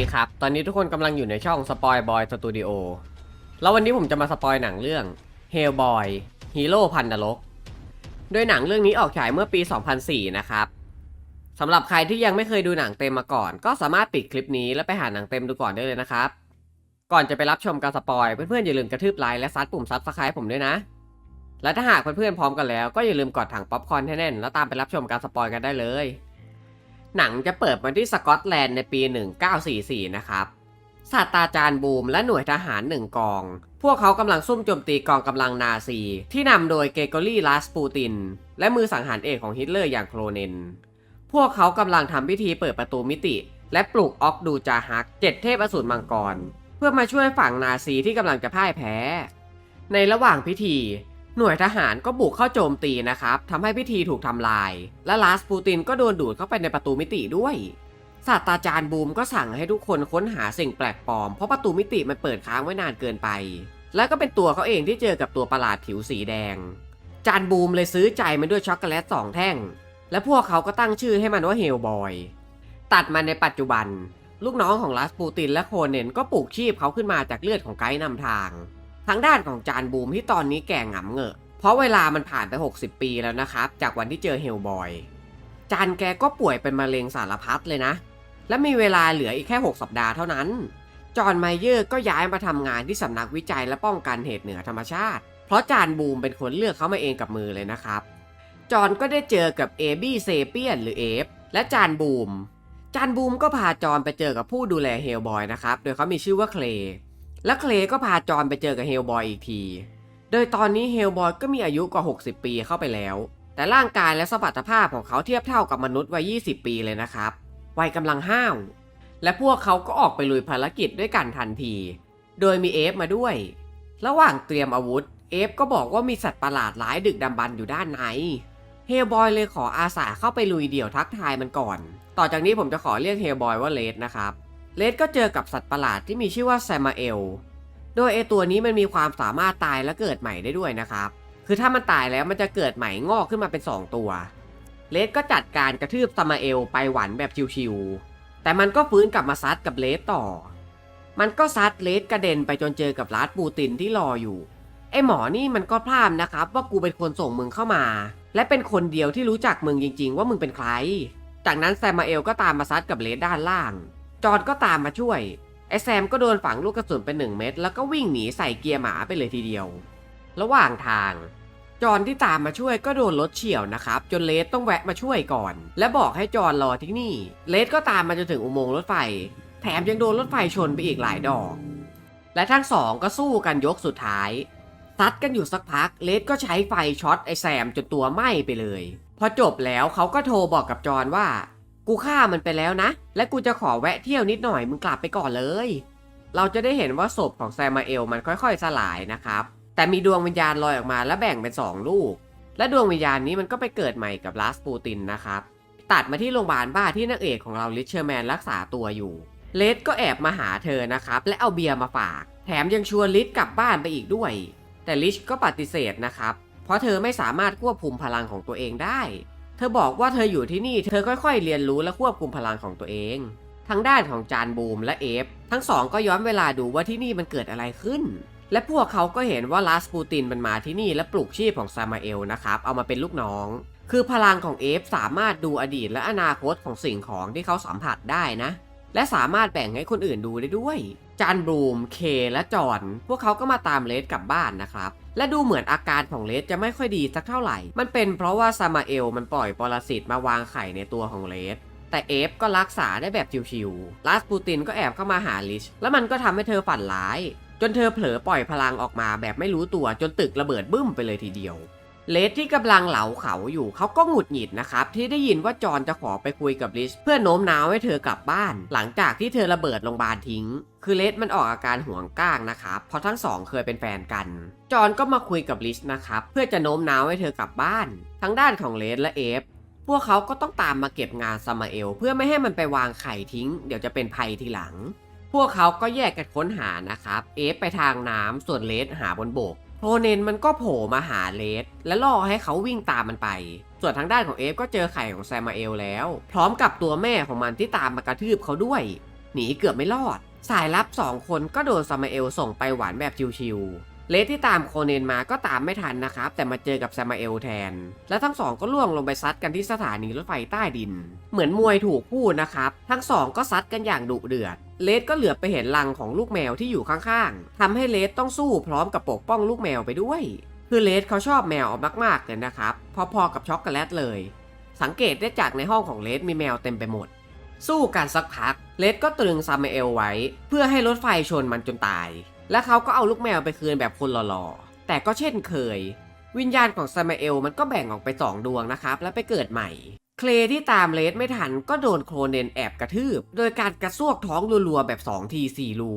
ดีครับ ตอนนี้ทุกคนกำลังอยู่ในช่องสปอยบอยสตูดิโอแล้ววันนี้ผมจะมาสปอยหนังเรื่อง Hellboy ฮีโร่พันนรก โดยหนังเรื่องนี้ออกฉายเมื่อปี 2004 นะครับ สำหรับใครที่ยังไม่เคยดูหนังเต็มมาก่อน ก็สามารถปิดคลิปนี้แล้วไปหาหนังเต็มดูก่อนได้เลยนะครับ ก่อนจะไปรับชมการสปอย เพื่อนๆอย่าลืมกระทืบไลค์และซัดปุ่มซับสไครป์ผมด้วยนะ และถ้าหากเพื่อนๆพร้อมกันแล้วก็อย่าลืมกดถังป๊อปคอร์นให้แน่นแล้วตามไปรับชมการสปอยกันได้เลย หนังจะเปิดมาที่สกอตแลนด์ในปี 1944 นะครับศาสตราจารย์บูมและหน่วยทหารหนึ่งกอง พวกเขากำลังซุ่มโจมตีกองกำลังนาซี ที่นำโดยเกโกรี่ลาสปูติน และมือสังหารเอกของฮิตเลอร์อย่างโครเนน พวกเขากำลังทำพิธีเปิดประตูมิติ และปลุกออกดูจาฮักเจ็ดเทพอสูรมังกร เพื่อมาช่วยฝั่งนาซีที่กำลังจะพ่ายแพ้ ในระหว่างพิธี หน่วยทหารก็บุกเข้าโจมตีนะครับทำให้พิธีถูกทำลาย และลาสปูตินก็โดนดูดเข้าไปในประตูมิติด้วยศาสตราจารย์บูมก็สั่งให้ทุกคนค้นหาสิ่งแปลกปลอม เพราะประตูมิติมันเปิดค้างไว้นานเกินไป และก็เป็นตัวเขาเองที่เจอกับตัวประหลาดผิวสีแดง จานบูมเลยซื้อใจมันด้วยช็อกโกแลตสองแท่ง และพวกเขาก็ตั้งชื่อให้มันว่าเฮลบอย ตัดมาในปัจจุบัน ลูกน้องของลาสปูตินและโคเนนก็ปลูกชีพเขาขึ้นมาจากเลือดของไกด์นำทาง ทางด้านของจานบูมที่ตอนนี้แก่หงำเงอะ เพราะเวลามันผ่านไป 60 ปีแล้วนะครับ จากวันที่เจอเฮลบอย จานแกก็ป่วยเป็นมะเร็งสารพัดเลยนะ และมีเวลาเหลืออีกแค่ 6 สัปดาห์เท่านั้น จอห์นไมเยอร์ก็ย้ายมาทำงานที่สำนักวิจัยและป้องกันเหตุเหนือธรรมชาติ เพราะจานบูมเป็นคนเลือกเขามาเองกับมือเลยนะครับ จอห์นก็ได้เจอกับเอบี้เซเปียนหรือเอฟและจานบูมจานบูมก็พาจอห์นไปเจอกับผู้ดูแลเฮลบอยนะครับ โดยเขามีชื่อว่าเคลย์ และเคลย์ก็พาจอนไปเจอกับเฮลบอยอีกที โดยตอนนี้เฮลบอยก็มีอายุกว่า 60 ปีเข้าไปแล้ว แต่ร่างกายและสมรรถภาพของเขาเทียบเท่ากับมนุษย์วัย 20 ปีเลยนะครับ วัยกำลังห้าว และพวกเขาก็ออกไปลุยภารกิจด้วยกันทันที โดยมีเอฟมาด้วย ระหว่างเตรียมอาวุธ เอฟก็บอกว่ามีสัตว์ประหลาดหลายดึกดำบรรอยู่ด้านในเฮลบอยเลยขออาสาเข้าไปลุยเดี่ยวทักทายมันก่อน ต่อจากนี้ผมจะขอเรียกเฮลบอยว่าเลดนะครับ เลดก็เจอกับสัตว์ประหลาดที่มีชื่อว่าแซมาเอล โดยไอตัวนี้มันมีความสามารถตายและเกิดใหม่ได้ด้วยนะครับ คือถ้ามันตายแล้วมันจะเกิดใหม่งอกขึ้นมาเป็น 2 ตัว เลดก็จัดการกระทืบซามาเอลไปหวันแบบชิวๆ แต่มันก็ฟื้นกลับมาซัดกับเลดต่อ มันก็ซัดเลดกระเด็นไปจนเจอกับลาดปูตินที่รออยู่ ไอหมอนี่มันก็พลาดนะครับ ว่ากูเป็นคนส่งมึงเข้ามา และเป็นคนเดียวที่รู้จักมึงจริง ๆ ว่ามึงเป็นใคร จากนั้นแซมาเอลก็ตามมาซัดกับเลดด้านล่าง จอร์นก็ตามมาช่วย ไอแซมก็โดนฝังลูกกระสุนเป็นหนึ่งเม็ดแล้วก็วิ่งหนีใส่เกียร์หมาไปเลยทีเดียว ระหว่างทาง จอห์นที่ตามมาช่วยก็โดนรถเฉี่ยวนะครับ จนเลสต้องแวะมาช่วยก่อน และบอกให้จอห์นรอที่นี่ เลสก็ตามมาจนถึงอุโมงค์รถไฟ แถมยังโดนรถไฟชนไปอีกหลายดอก และทั้งสองก็สู้กันยกสุดท้ายซัดกันอยู่สักพัก เลสก็ใช้ไฟช็อตไอแซมจนตัวไหม้ไปเลย พอจบแล้วเขาก็โทรบอกกับจอห์นว่า กูฆ่ามันไปแล้วนะ และกูจะขอแวะเที่ยวนิดหน่อยมึงกลับไปก่อนเลย เราจะได้เห็นว่าศพของแซมาเอลมันค่อยๆ สลายนะครับ แต่มีดวงวิญญาณลอยออกมาและแบ่งเป็น 2 ลูก และดวงวิญญาณนี้มันก็ไปเกิดใหม่กับลาสปูตินนะครับ ตัดมาที่โรงพยาบาลบ้าที่นางเอกของเราลิชเชอร์แมนรักษาตัวอยู่เลดก็แอบมาหาเธอนะครับ และเอาเบียร์มาฝาก แถมยังชวนลิชกลับบ้านไปอีกด้วย แต่ลิชก็ปฏิเสธนะครับ เพราะเธอไม่สามารถควบคุมพลังของตัวเองได้ เธอบอกว่าเธออยู่ที่นี่ เธอค่อยๆ เรียนรู้และควบคุมพลังของตัวเองทั้งด้านของจานบูมและเอฟ ทั้งสองก็ย้อนเวลาดูว่าที่นี่มันเกิดอะไรขึ้น และพวกเขาก็เห็นว่าลาสปูตินมันมาที่นี่และปลุกชีพของซามาเอลนะครับ เอามาเป็นลูกน้อง คือพลังของเอฟสามารถดูอดีตและอนาคตของสิ่งของที่เขาสัมผัสได้นะ และสามารถแบ่งให้คนอื่นดูได้ด้วย จานบูม เค และจอห์นพวกเขาก็มาตามเลสกลับบ้านนะครับ และดูเหมือนอาการของเลสจะไม่ค่อยดีสักเท่าไหร่ มันเป็นเพราะว่าซามาเอลมันปล่อยปรสิตมาวางไข่ในตัวของเลสแต่เอฟก็รักษาได้แบบชิวๆลาสปูตินก็แอบเข้ามาหาลิช แล้วมันก็ทำให้เธอฝันร้าย จนเธอเผลอปล่อยพลังออกมาแบบไม่รู้ตัวจนตึกระเบิดบึ้มไปเลยทีเดียว เลสที่กำลังเหลาเขาอยู่เขาก็หงุดหงิดนะครับ ที่ได้ยินว่าจอห์นจะขอไปคุยกับลิชเพื่อโน้มน้าวให้เธอกลับบ้าน หลังจากที่เธอระเบิดโรงพยาบาลทิ้ง คือเลสมันออกอาการห่วงก้างนะครับเพราะทั้งสองเคยเป็นแฟนกัน จอห์นก็มาคุยกับลิชนะครับเพื่อจะโน้มน้าวให้เธอกลับบ้าน ทั้งด้านของเลสและเอฟพวกเขาก็ต้องตามมาเก็บงานซามาเอล เพื่อไม่ให้มันไปวางไข่ทิ้ง เดี๋ยวจะเป็นภัยทีหลัง พวกเขาก็แยกกันค้นหานะครับ เอฟไปทางน้ำส่วนเลสหาบนบก โทเนนมันก็โผล่มาหาเลสและล่อให้เขาวิ่งตามมันไป ส่วนทางด้านของเอฟก็เจอไข่ของแซมมาเอลแล้ว พร้อมกับตัวแม่ของมันที่ตามมากระทืบเขาด้วย หนีเกือบไม่รอด สายลับสองคนก็โดนซามาเอลส่งไปหวานแบบชิวๆ เลสที่ตามโคเนนมาก็ตามไม่ทันนะครับ แต่มาเจอกับซามาเอลแทน และทั้งสองก็ล่วงลงไปซัดกันที่สถานีรถไฟใต้ดิน เหมือนมวยถูกพูดนะครับ ทั้งสองก็ซัดกันอย่างดุเดือด เลสก็เหลือบไปเห็นรังของลูกแมวที่อยู่ข้างๆทำให้เลสต้องสู้พร้อมกับปกป้องลูกแมวไปด้วย คือเลสเขาชอบแมวมากๆเลยนะครับ พอๆกับช็อกโกแลตเลย สังเกตได้จากในห้องของเลสมีแมวเต็มไปหมด สู้กันสักพัก เลสก็ตรึงซามาเอลไว้ เพื่อให้รถไฟชนมันจนตาย และเขาก็เอาลูกแมวไปคืนแบบคนหล่อๆ แต่ก็เช่นเคย วิญญาณของซามาเอลมันก็แบ่งออกไปสองดวงนะครับ แล้วไปเกิดใหม่ เคลที่ตามเลสไม่ทันก็โดนโครเนนแอบกระทืบ โดยการกระซวกท้องรัวๆ แบบ 2 ที 4 รู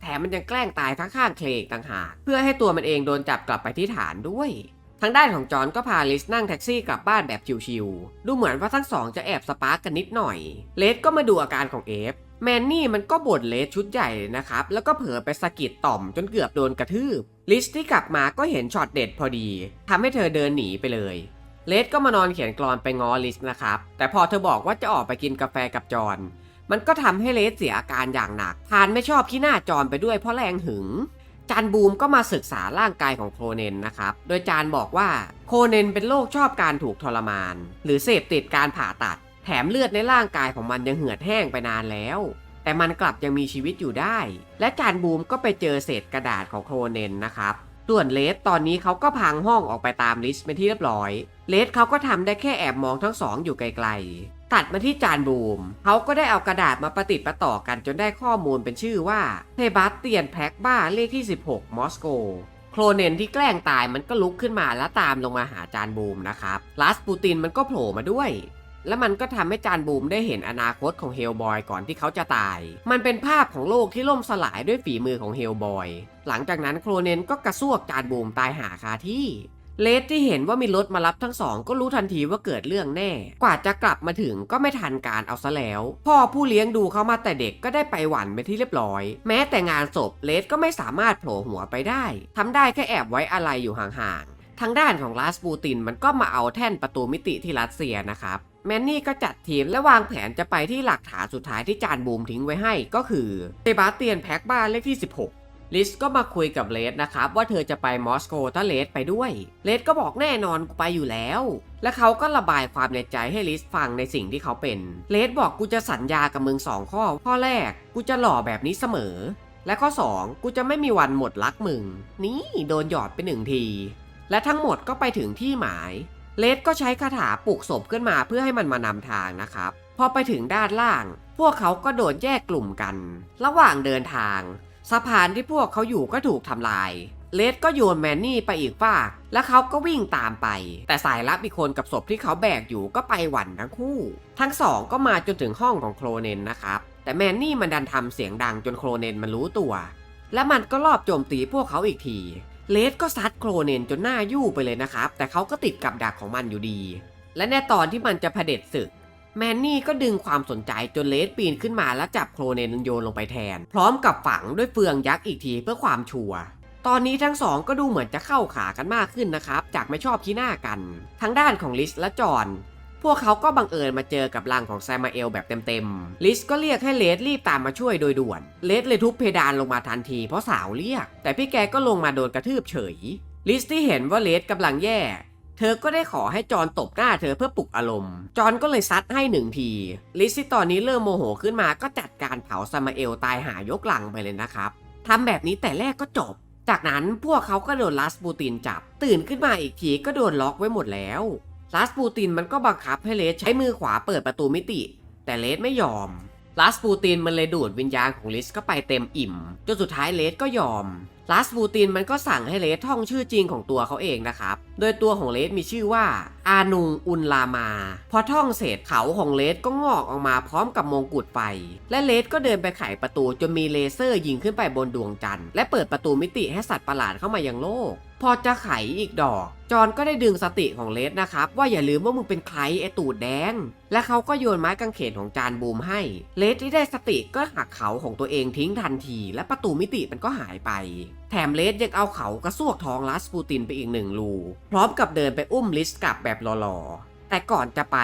แถมมันยังแกล้งตายข้างๆเคลอีกต่างหาก เพื่อให้ตัวมันเองโดนจับกลับไปที่ฐานด้วย ทางด้านของจอห์นก็พาลิสนั่งแท็กซี่กลับบ้านแบบชิวๆ ดูเหมือนว่าทั้งสองจะแอบสปาร์กกันนิดหน่อย เลสก็มาดูอาการของเอฟ แมนนี่มันก็บ่นเลสชุดใหญ่นะครับ แล้วก็เผลอไปสะกิดต่อมจนเกือบโดนกระทืบ ลิสที่กลับมาก็เห็นช็อตเด็ดพอดีทำให้เธอเดินหนีไปเลย เลสก็มานอนเขียนกรอนไปง้อลิสนะครับ แต่พอเธอบอกว่าจะออกไปกินกาแฟกับจอห์นมันก็ทำให้เลสเสียอาการอย่างหนัก พานไม่ชอบขี้หน้าจอห์นไปด้วยเพราะแรงหึง จานบูมก็มาศึกษาร่างกายของโคเนนนะครับ โดยจานบอกว่าโคเนนเป็นโรคชอบการถูกทรมาน หรือเสพติดการผ่าตัด แถมเลือดในร่างกายของมันยังเหือดแห้งไปนานแล้ว แต่มันกลับยังมีชีวิตอยู่ได้ และจานบูมก็ไปเจอเศษกระดาษของโคเนนนะครับส่วนเลสตอนนี้เขาก็พังห้องออกไปตามลิสต์เป็นที่เรียบร้อย เลสเขาก็ทำได้แค่แอบมองทั้งสองอยู่ไกล ตัดมาที่จานบูม เขาก็ได้เอากระดาษมาประติดประต่อกันจนได้ข้อมูลเป็นชื่อว่าเทบาสเตียนแพ็กบ้าเลขที่ 16 มอสโก โครเนนที่แกล้งตายมันก็ลุกขึ้นมาแล้วตามลงมาหาจานบูมนะครับลาสปูตินมันก็โผล่มาด้วยและมันก็ทำให้จานบูมได้เห็นอนาคตของเฮลบอยก่อนที่เขาจะตาย มันเป็นภาพของโลกที่ล่มสลายด้วยฝีมือของเฮลบอย หลังจากนั้นโครเนนก็กระซวกจานบูมตายหาคาที่ เลสที่เห็นว่ามีรถมารับทั้งสองก็รู้ทันทีว่าเกิดเรื่องแน่ กว่าจะกลับมาถึงก็ไม่ทันการเอาซะแล้ว พ่อผู้เลี้ยงดูเขามาแต่เด็กก็ได้ไปหวันไปที่เรียบร้อย แม้แต่งานศพเลสก็ไม่สามารถโผล่หัวไปได้ทำได้แค่แอบไว้อะไรอยู่ห่างๆ ทางด้านของลาสปูตินมันก็มาเอาแท่นประตูมิติที่รัสเซียนะครับแมนนี่ก็จัดทีมและวางแผนจะไปที่หลักฐานสุดท้ายที่จานบูมทิ้งไว้ให้ก็คือเซบาสเตียนแพ็กบ้านเลขที่ 16 ลิสก็มาคุยกับเลสนะครับว่าเธอจะไปมอสโกถ้าเลสไปด้วย เลสก็บอกแน่นอนกูไปอยู่แล้ว และเขาก็ระบายความในใจให้ลิสฟังในสิ่งที่เขาเป็น เลสบอกกูจะสัญญากับมึงสองข้อ ข้อแรก กูจะหล่อแบบนี้เสมอ และข้อ 2 กูจะไม่มีวันหมดรักมึง นี่โดนหยอดไปหนึ่งที และทั้งหมดก็ไปถึงที่หมาย เลสก็ใช้คาถาปลุกศพขึ้นมาเพื่อให้มันมานำทางนะครับ พอไปถึงด้านล่าง พวกเขาก็โดนแยกกลุ่มกัน ระหว่างเดินทาง สะพานที่พวกเขาอยู่ก็ถูกทำลาย เลสก็โยนแมนนี่ไปอีกฝาก แล้วเขาก็วิ่งตามไป แต่สายลับอีกคนกับศพที่เขาแบกอยู่ก็ไปหวั่นทั้งคู่ ทั้งสองก็มาจนถึงห้องของโครเนนนะครับ แต่แมนนี่มันดันทำเสียงดังจนโครเนนมันรู้ตัว และมันก็รอบโจมตีพวกเขาอีกที เลสก็ซัดโครเนนจนหน้ายู่ไปเลยนะครับ แต่เขาก็ติดกับดักของมันอยู่ดี และในตอนที่มันจะเผด็จศึก แมนนี่ก็ดึงความสนใจจนเลสปีนขึ้นมาแล้วจับโครเนนโยนลงไปแทน พร้อมกับฝังด้วยเฟืองยักษ์อีกทีเพื่อความชัวร์ตอนนี้ทั้งสองก็ดูเหมือนจะเข้าขากันมากขึ้นนะครับ จากไม่ชอบขี้หน้ากัน ทั้งด้านของลิสและจอนพวกเขาก็บังเอิญมาเจอกับรังของแซมมาเอลแบบเต็มๆ ลิสก็เรียกให้เลสรีบตามมาช่วยโดยด่วน เลสเลยทุบเพดานลงมาทันทีเพราะสาวเรียก แต่พี่แกก็ลงมาโดนกระทืบเฉย ลิสที่เห็นว่าเลสกำลังแย่ เธอก็ได้ขอให้จอนตบหน้าเธอเพื่อปลุกอารมณ์ จอนก็เลยซัดให้หนึ่งที ลิสที่ตอนนี้เริ่มโมโหขึ้นมาก็จัดการเผาซามาเอลตายหายกหลังไปเลยนะครับทำแบบนี้แต่แรกก็จบ จากนั้นพวกเขาก็โดนลัสปูตินจับ ตื่นขึ้นมาอีกทีก็โดนล็อกไว้หมดแล้วลัสปูตินมันก็บังคับให้เลสใช้มือขวาเปิดประตูมิติ แต่เลสไม่ยอมลัสปูตินมันเลยดูดวิญญาณของลิสเข้าไปเต็มอิ่มจนสุดท้ายเลสก็ยอม ลัสปูตินมันก็สั่งให้เลสท่องชื่อจริงของตัวเขาเองนะครับ โดยตัวของเลสมีชื่อว่า อานุงอุนลามา พอท่องเสร็จเขาของเลสก็งอกออกมาพร้อมกับมงกุฎไฟ และเลสก็เดินไปไขประตูจนมีเลเซอร์ยิงขึ้นไปบนดวงจันทร์และเปิดประตูมิติให้สัตว์ประหลาดเข้ามายังโลก พอจะไขอีกดอก จอนก็ได้ดึงสติของเลสนะครับ ว่าอย่าลืมว่ามึงเป็นใครไอตูดแดง และเขาก็โยนไม้กางเขนของจานบูมให้ เลสที่ได้สติก็หักเขาของตัวเองทิ้งทันที และประตูมิติมันก็หายไปแถมเลสยังเอาเขากระซวกท้องลัสปูตินไปอีกหนึ่งรูพร้อมกับเดินไปอุ้มลิสกลับแบบหล่อๆ แต่ก่อนจะไป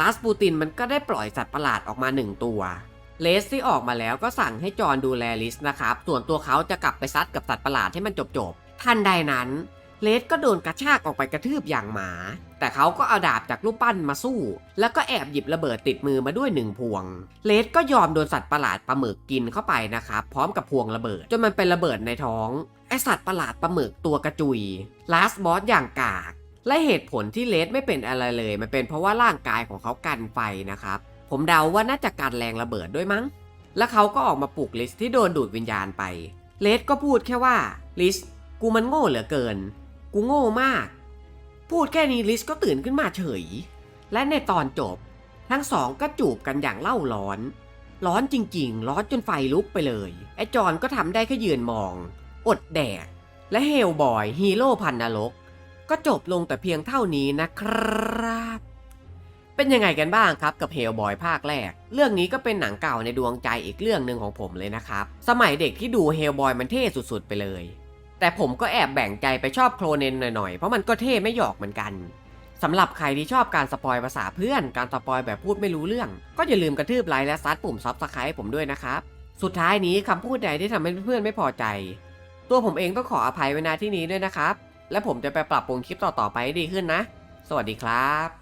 ลัสปูตินมันก็ได้ปล่อยสัตว์ประหลาดออกมาหนึ่งตัวเลสที่ออกมาแล้วก็สั่งให้จอห์นดูแลลิสนะครับ ส่วนตัวเขาจะกลับไปซัดกับสัตว์ประหลาดให้มันจบๆ ทันใดนั้น เลสก็โดนกระชากออกไปกระทืบอย่างหมา แต่เขาก็เอาดาบจากรูปปั้นมาสู้ แล้วก็แอบหยิบระเบิดติดมือมาด้วยหนึ่งพวง เลสก็ยอมโดนสัตว์ประหลาดปลาหมึกกินเข้าไปนะครับ พร้อมกับพวงระเบิด จนมันเป็นระเบิดในท้อง ไอสัตว์ประหลาดปลาหมึกตัวกระจุย ลาสบอสอย่างกาก และเหตุผลที่เลสไม่เป็นอะไรเลย มันเป็นเพราะว่าร่างกายของเขากันไฟนะครับ ผมเดาว่าน่าจะกันแรงระเบิดด้วยมั้ง แล้วเขาก็ออกมาปลุกลิสที่โดนดูดวิญญาณไป เลสก็พูดแค่ว่าลิสกูมันโง่เหลือเกิน กูโง่มาก พูดแค่นี้ลิสก็ตื่นขึ้นมาเฉย และในตอนจบ ทั้งสองก็จูบกันอย่างเล่าร้อน ร้อนจริงๆ ร้อนจนไฟลุกไปเลย ไอจอนก็ทำได้แค่ยืนมอง อดแดก และเฮลบอยฮีโร่พันนรก ก็จบลงแต่เพียงเท่านี้นะครับ เป็นยังไงกันบ้างครับกับเฮลบอยภาคแรก เรื่องนี้ก็เป็นหนังเก่าในดวงใจอีกเรื่องหนึ่งของผมเลยนะครับ สมัยเด็กที่ดูเฮลบอยมันเท่สุดๆไปเลย แต่ผมก็แอบแบ่งใจไปชอบโครเนนหน่อยๆ เพราะมันก็เท่ไม่หยอกเหมือนกันสำหรับใครที่ชอบการสปอยภาษาเพื่อน การสปอยแบบพูดไม่รู้เรื่อง ก็อย่าลืมกระทืบไลค์และซัดปุ่มซับสไครต์ผมด้วยนะครับ สุดท้ายนี้คำพูดใดที่ทำให้เพื่อนไม่พอใจ ตัวผมเองต้องขออภัยไว้ณที่นี้ด้วยนะครับ และผมจะไปปรับปรุงคลิปต่อๆไปให้ดีขึ้นนะ สวัสดีครับ